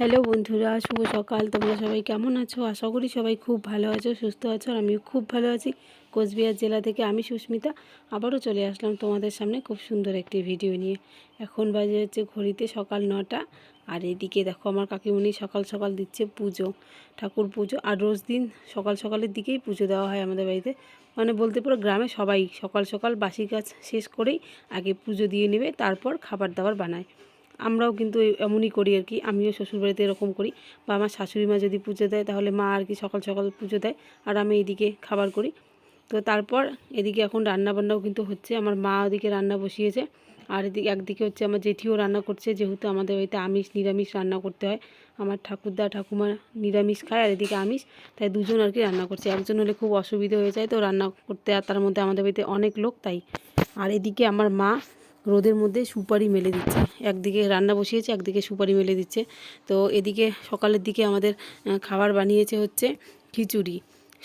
Hello বন্ধুরা, শুভ সকাল। তোমরা সবাই কেমন আছো? আশা করি সবাই খুব ভালো আছো, সুস্থ আছো, আর আমিও খুব ভালো আছি। কোচবিহার জেলা থেকে আমি সুস্মিতা আবারও চলে আসলাম তোমাদের সামনে খুব সুন্দর একটি ভিডিও নিয়ে। এখন বাজে হচ্ছে ঘড়িতে সকাল নটা, আর এদিকে দেখো আমার কাকিমণি সকাল সকাল দিচ্ছে পুজো, ঠাকুর পুজো, আর রোজ দিন সকাল সকালের দিকেই পুজো দেওয়া হয় আমাদের বাড়িতে। মানে বলতে পারো গ্রামে সবাই সকাল সকাল বাসি কাজ শেষ করেই আগে পুজো দিয়ে নেবে, তারপর খাবার দাবার বানায়। আমরাও কিন্তু এমনই করি আর কি। আমিও শ্বশুরবাড়িতে এরকম করি। বা আমার শাশুড়ি মা যদি পুজো দেয়, তাহলে মা আর কি সকাল সকাল পুজো দেয়। আর আমি এদিকে খাবার করি। তো তারপর এদিকে এখন রান্না বান্নাও কিন্তু হচ্ছে। আমার মা ওদিকে রান্না বসিয়েছে। আর এদিকে, একদিকে হচ্ছে আমার জেঠিও রান্না করছে। যেহেতু আমাদের বাড়িতে আমিষ, নিরামিষ রান্না করতে হয়। আমার ঠাকুরদা, ঠাকুমা নিরামিষ খায় আর এদিকে আমিষ। তাই দুজন আর কি রান্না করছে। একজন হলে খুব অসুবিধা হয়ে যায়। তো রান্না করতে আর তার মধ্যে আমাদের বাড়িতে অনেক লোক, তাই। আর এদিকে আমার মা রোদের মধ্যে সুপারি মেলে দিচ্ছে। একদিকে রান্না বসিয়েছে, একদিকে সুপারি মেলে দিচ্ছে। তো এদিকে সকালের দিকে আমাদের খাবার বানিয়েছে হচ্ছে খিচুড়ি।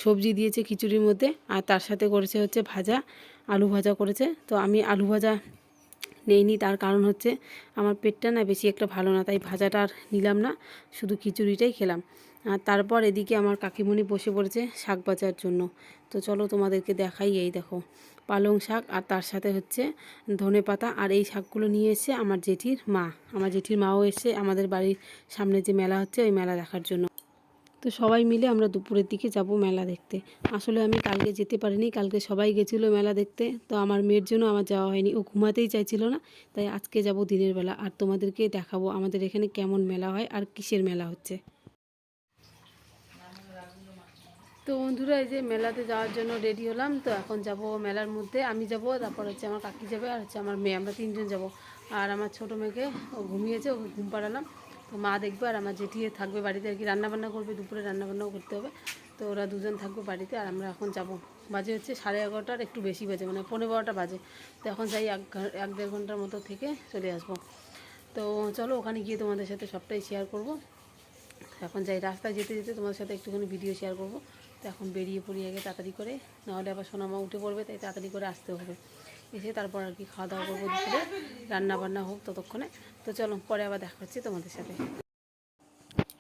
সবজি দিয়েছে খিচুড়ির মধ্যে, আর তার সাথে করেছে হচ্ছে ভাজা, আলু ভাজা করেছে। তো আমি আলু ভাজা নেইনি, তার কারণ হচ্ছে আমার পেটটা না বেশি একটা ভালো না, তাই ভাজাটা আর নিলাম না, শুধু খিচুড়িটাই খেলাম। আর তারপর এদিকে আমার কাকিমণি বসে পড়েছে শাক বাজার জন্য। তো চলো তোমাদেরকে দেখাই এই দেখো, পালং শাক আর তার সাথে হচ্ছে ধনে পাতা আর এই শাকগুলো নিয়ে এসে আমার জেঠির মা। আমার জেঠির মাও এসে আমাদের বাড়ির সামনে যে মেলা হচ্ছে, ওই মেলা দেখার জন্য। তো সবাই মিলে আমরা দুপুরের দিকে যাব মেলা দেখতে। আসলে আমি কালকে যেতে পারিনি, কালকে সবাই গেছিল মেলা দেখতে। তো আমার মেয়ের জন্য আমার যাওয়া হয়নি, ও ঘুমাতেই চাইছিল না, তাই আজকে যাব দিনের বেলা। আর তোমাদেরকে দেখাবো আমাদের এখানে কেমন মেলা হয় আর কিসের মেলা হচ্ছে। তো বন্ধুরা, এই যে মেলাতে যাওয়ার জন্য রেডি হলাম, তো এখন যাব মেলার মধ্যে। আমি যাব, তারপর হচ্ছে আমার কাকি যাবে আর হচ্ছে আমার মেয়ে। আমরা তিনজন যাব। আর আমার ছোটো মেয়েকে, ও ঘুমিয়েছে ওকে ঘুম পাড়ালাম। তো মা দেখবে আর আমার জেঠিয়ে থাকবে বাড়িতে আর কি। রান্নাবান্না করবে, দুপুরে রান্নাবান্নাও করতে হবে। তো ওরা দুজন থাকবে বাড়িতে আর আমরা এখন যাব। বাজে হচ্ছে সাড়ে এগারোটার, একটু বেশি বাজে মানে পনেরো বারোটা বাজে। তো এখন যাই এক এক দেড় ঘণ্টার মতো থেকে চলে আসব। তো চলো, ওখানে গিয়ে তোমাদের সাথে সবটাই শেয়ার করব। এখন যাই, রাস্তায় যেতে যেতে তোমাদের সাথে একটুখানি ভিডিও শেয়ার করব। তো এখন বেরিয়ে পড়ি আগে তাড়াতাড়ি করে, নাহলে আবার সোনামা উঠে পড়বে, তাই তাড়াতাড়ি করে আসতে হবে। এসে তারপর আর কি খাওয়া দাওয়া করব রান্না বান্না হোক ততক্ষণে। তো চলো, পরে আবার দেখা হচ্ছে তোমাদের সাথে।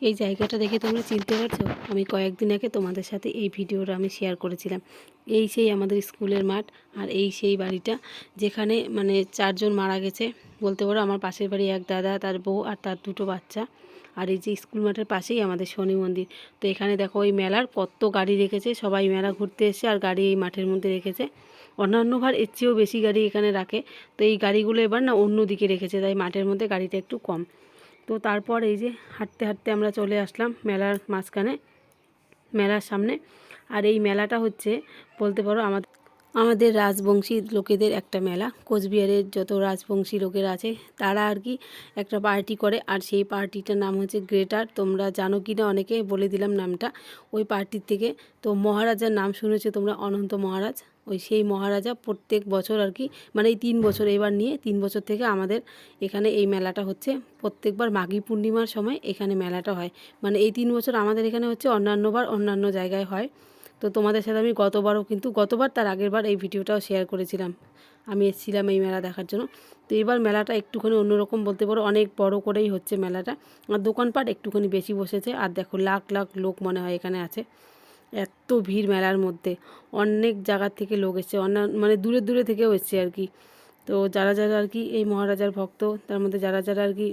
এই জায়গাটা দেখে তোমরা চিনতে পারছ? আমি কয়েকদিন আগে তোমাদের সাথে এই ভিডিওটা আমি শেয়ার করেছিলাম। এই সেই আমাদের স্কুলের মাঠ আর এই সেই বাড়িটা যেখানে মানে চারজন মারা গেছে। বলতে পারো আমার পাশের বাড়ি এক দাদা, তার বউ আর তার দুটো বাচ্চা। আর এই যে স্কুল মাঠের পাশেই আমাদের শনি মন্দির। তো এখানে দেখো ওই মেলার কত গাড়ি রেখেছে। সবাই মেলা ঘুরতে এসে আর গাড়ি এই মাঠের মধ্যে রেখেছে। অন্যান্য ভার এর চেয়েও বেশি গাড়ি এখানে রাখে। তো এই গাড়িগুলো এবার না অন্য দিকে রেখেছে, তাই মাঠের মধ্যে গাড়িটা একটু কম। তো তারপর এই যে হাঁটতে হাঁটতে আমরা চলে আসলাম মেলার মাঝখানে, মেলার সামনে। আর এই মেলাটা হচ্ছে বলতে পারো আমাদের আমাদের রাজবংশী লোকেদের একটা মেলা। কোচবিহারের যত রাজবংশী লোকেরা আছে, তারা আর কি একটা পার্টি করে। আর সেই পার্টিটার নাম হচ্ছে গ্রেটার। তোমরা জানো কি না অনেকে বলে দিলাম নামটা। ওই পার্টির থেকে তো মহারাজার নাম শুনেছো তোমরা, অনন্ত মহারাজ? ওই সেই মহারাজা প্রত্যেক বছর আর কি মানে এই তিন বছর এবার নিয়ে তিন বছর থেকে আমাদের এখানে এই মেলাটা হচ্ছে। প্রত্যেকবার মাঘী পূর্ণিমার সময় এখানে মেলাটা হয়। মানে এই তিন বছর আমাদের এখানে হচ্ছে অন্যান্যবার অন্যান্য জায়গায় হয়। তো তোমাদের সাথে আমি গতবারও কিন্তু, গতবার তার আগের বার এই ভিডিওটাও শেয়ার করেছিলাম। আমি এসেছিলাম এই মেলা দেখার জন্য। তো এবার মেলাটা একটুখানি অন্যরকম বলতে পারো, অনেক বড় করেই হচ্ছে মেলাটা। আর দোকানপাট একটুখানি বেশি বসেছে। আর দেখো লাখ লাখ লোক মনে হয় এখানে আছে। এত ভিড় মেলার মধ্যে। অনেক জায়গার থেকে লোক এসছে। অন্য মানে দূরে দূরে থেকেও এসছে আর কি। তো যারা যারা আর কি এই মহারাজার ভক্ত, তার মধ্যে যারা যারা আর কি,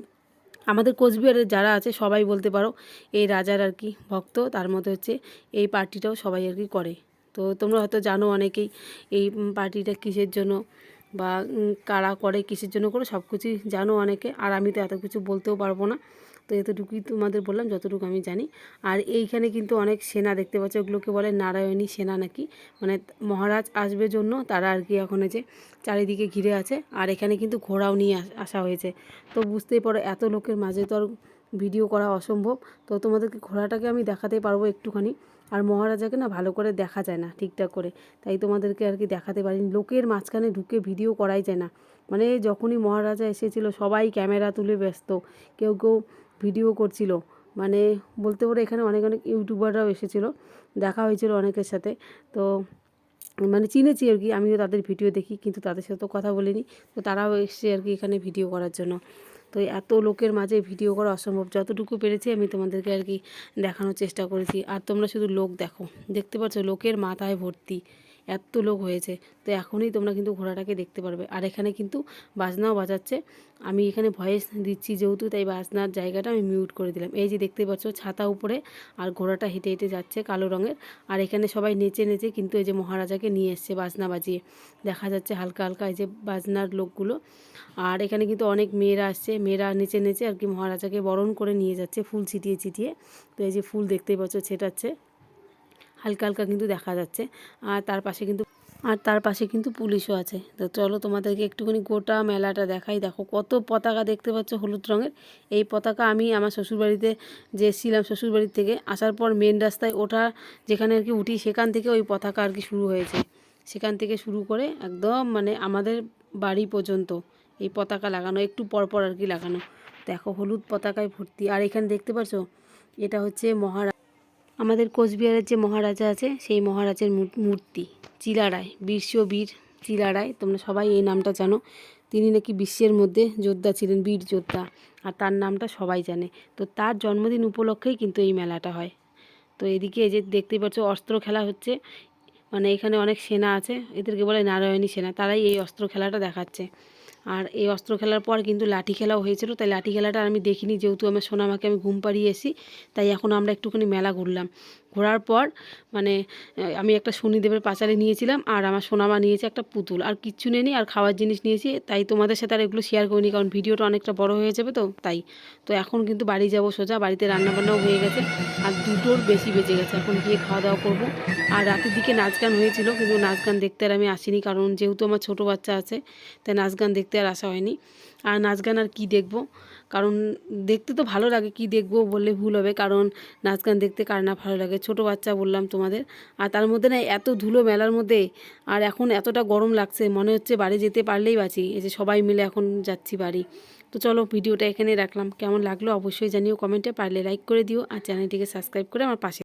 আমাদের কোচবিহারের যারা আছে, সবাই বলতে পারো এই রাজার আর কি ভক্ত। তার মধ্যে হচ্ছে এই পার্টিটাও সবাই আর কি করে। তো তোমরা হয়তো জানো অনেকেই এই পার্টিটা কিসের জন্য বা কারা করে, কিসের জন্য করে সব কিছুই জানো অনেকে। আর আমি তো এত কিছু বলতেও পারব না। তো এতটুকুই তোমাদের বললাম, যতটুকু আমি জানি। আর এইখানে কিন্তু অনেক সেনা দেখতে পাচ্ছ, ওগুলোকে বলে নারায়ণী সেনা নাকি। মানে মহারাজ আসবে জন্য, তারা আর কি এখন যে চারিদিকে ঘিরে আছে। আর এখানে কিন্তু ঘোড়াও নিয়ে আস- হয়েছে। তো বুঝতেই পারো, এত লোকের মাঝে তো আর ভিডিও করা অসম্ভব। তো তোমাদেরকে ঘোড়াটাকে আমি দেখাতে পারব একটুখানি। আর মহারাজাকে না ভালো করে দেখা যায় না ঠিকঠাক করে। তাই তোমাদেরকে আর কি দেখাতে পারিনি। লোকের মাঝখানে ঢুকে ভিডিও করাই যায় না। মানে যখনই মহারাজা এসেছিল, সবাই ক্যামেরা তুলে ব্যস্ত। কেউ কেউ ভিডিও করছিল। মানে বলতে পারো এখানে অনেক অনেক ইউটিউবাররাও এসেছিল। দেখা হয়েছিল অনেকের সাথে। তো মানে চিনেছি আর কি। আমিও তাদের ভিডিও দেখি, কিন্তু তাদের সাথে তো কথা বলিনি। তো তারাও এসছে আর কি এখানে ভিডিও করার জন্য। তো এত লোকের মাঝে ভিডিও করা অসম্ভব। যতটুকু পেরেছি আমি তোমাদেরকে আর কি দেখানোর চেষ্টা করেছি। আর তোমরা শুধু লোক দেখো। দেখতে পাচ্ছ লোকের মাথায় ভর্তি। এত লোক হয়েছে। তো এখনই তোমরা কিন্তু ঘোড়াটাকে দেখতে পারবে। আর এখানে কিন্তু বাজনাও বাজাচ্ছে। আমি এখানে ভয়েস দিচ্ছি যেহেতু, তাই বাজনার জায়গাটা আমি মিউট করে দিলাম। এই যে দেখতে পাচ্ছ, ছাতা উপরে আর ঘোড়াটা হেঁটে হেঁটে যাচ্ছে কালো রঙের। আর এখানে সবাই নেচে নেচে কিন্তু এই যে মহারাজাকে নিয়ে এসছে বাজনা বাজিয়ে। দেখা যাচ্ছে হালকা হালকা এই যে বাজনার লোকগুলো। আর এখানে কিন্তু অনেক মেয়েরা আসছে। মেয়েরা নেচে নেচে আর কি মহারাজাকে বরণ করে নিয়ে যাচ্ছে। ফুল ছিটিয়ে ছিটিয়ে। তো এই যে ফুল দেখতেই পাচ্ছ ছেটাচ্ছে। হালকা হালকা কিন্তু দেখা যাচ্ছে। আর তার পাশে কিন্তু, আর তার পাশে কিন্তু পুলিশও আছে। তো চলো তোমাদেরকে একটুখানি গোটা মেলাটা দেখাই। দেখো কত পতাকা দেখতে পাচ্ছ হলুদ রঙের। এই পতাকা আমি আমার শ্বশুরবাড়িতে যে এসেছিলাম শ্বশুরবাড়ির থেকে, আসার পর মেন রাস্তায় ওঠা, যেখানে আর কি উঠি, সেখান থেকে ওই পতাকা আর কি শুরু হয়েছে। সেখান থেকে শুরু করে একদম মানে আমাদের বাড়ি পর্যন্ত এই পতাকা লাগানো, একটু পরপর আর কি লাগানো। দেখো হলুদ পতাকায় ভর্তি। আর এখানে দেখতে পাচ্ছ, এটা হচ্ছে মহারা আমাদের কোচবিহারের যে মহারাজা আছে, সেই মহারাজের মূর- মূর্তি চিলারায় বীর চিলারায় তোমরা সবাই এই নামটা জানো। তিনি নাকি বিশ্বের মধ্যে যোদ্ধা ছিলেন, বীর যোদ্ধা, আর তার নামটা সবাই জানে। তো তার জন্মদিন উপলক্ষেই কিন্তু এই মেলাটা হয়। তো এদিকে যে দেখতেই পাচ্ছ, অস্ত্র খেলা হচ্ছে। মানে এখানে অনেক সেনা আছে, এদেরকে বলে নারায়ণী সেনা, তারাই এই অস্ত্র খেলাটা দেখাচ্ছে। আর এই অস্ত্র খেলার পর কিন্তু লাঠি খেলাও হয়েছিল, তাই লাঠি খেলাটা আমি দেখিনি, যেহেতু আমার সোনামাকে আমি ঘুম পাড়িয়ে এসি তাই এখন আমরা একটুখানি মেলা ঘুরলাম। ঘোরার পর মানে আমি একটা শনিদেবের পাঁচালি নিয়েছিলাম আর আমার সোনামা নিয়েছে একটা পুতুল। আর কিচ্ছু নেই আর খাওয়ার জিনিস নিয়েছি, তাই তোমাদের সাথে আর এগুলো শেয়ার করিনি, কারণ ভিডিওটা অনেকটা বড় হয়ে যাবে তো, তাই। তো এখন কিন্তু বাড়ি যাব সোজা, বাড়িতে রান্নাবান্নাও হয়ে গেছে আর দুটোর বেশি বেঁচে গেছে, এখন গিয়ে খাওয়া দাওয়া করব। আর রাতের দিকে নাচ গান হয়েছিল, কিন্তু নাচ গান দেখতে আর আমি আসিনি, কারণ যেহেতু আমার ছোটো বাচ্চা আছে, তাই নাচ গান দেখতে আর আসা হয়নি। আর নাচ গান আর কী দেখব? কারণ দেখতে তো ভালো লাগে, কি দেখব বললে ভুল হবে। কারণ নাচ গান দেখতে কার না ভালো লাগে? ছোটো বাচ্চা বললাম তোমাদের। আর তার মধ্যে না এত ধুলো মেলার মধ্যে আর এখন এতটা গরম লাগছে, মনে হচ্ছে বাড়ি যেতে পারলেই বাঁচি। এই যে সবাই মিলে এখন যাচ্ছি বাড়ি। তো চলো ভিডিওটা এখানে রাখলাম। কেমন লাগল অবশ্যই জানিও কমেন্টে, পারলে লাইক করে দিও আর চ্যানেলটিকে সাবস্ক্রাইব করে আমার পাশে